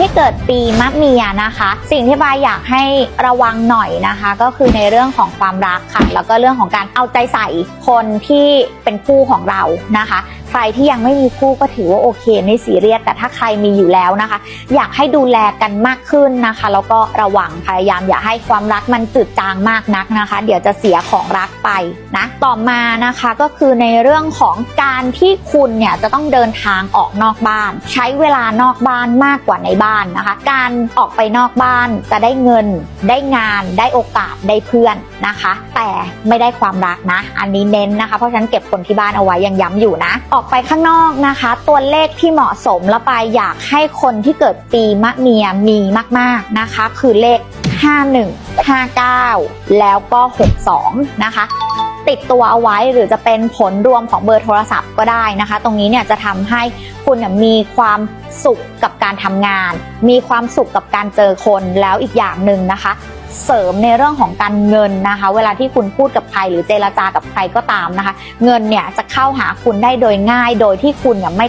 ที่เกิดปีมะเมียนะคะ สิ่งที่บายอยากให้ระวังหน่อยนะคะ ก็คือในเรื่องของความรักค่ะ แล้วก็เรื่องของการเอาใจใส่คนที่เป็นคู่ของเรานะคะ ใครที่ยังไม่มีคู่ก็ถือว่าโอเคไม่ซีเรียสแต่ถ้าใครมีอยู่แล้วนะคะ อยากให้ดูแลกันมากขึ้นนะคะ แล้วก็ระวังพยายามอย่าให้ความรักมันจืดจางมากนักนะคะ เดี๋ยวจะเสียของรักไปนะต่อมานะคะก็คือในเรื่องของการที่คุณเนี่ยจะต้องเดินทางออกนอกบ้าน ใช้เวลานอกบ้านมากกว่าในบ้านนะคะ การออกไปนอกบ้านจะได้เงิน ได้งาน ได้โอกาสได้เพื่อนนะคะ แต่ไม่ได้ความรักนะ อันนี้เน้นนะคะ เพราะฉะนั้นเก็บคนที่บ้านเอาไว้ยังย้ำอยู่นะออกไปข้างนอกนะคะ ตัวเลขที่เหมาะสมแล้วไปอยากให้คนที่เกิดปีมะเมียมีมากๆนะคะ คือเลข 51 59 แล้วก็ 62 นะคะ ติดตัวเอาไว้หรือจะเป็นผลรวมของเบอร์โทรศัพท์ก็ได้นะคะ ตรงนี้เนี่ยจะทำให้คุณมีความสุขกับการทำงาน มีความสุขกับการเจอคนแล้วอีกอย่างหนึ่งนะคะ เสริมในเรื่องของการเงินนะคะ เวลาที่คุณพูดกับใครหรือเจรจากับใครก็ตามนะคะ เงินเนี่ยจะเข้าหาคุณได้โดยง่ายโดยที่คุณเนี่ยไม่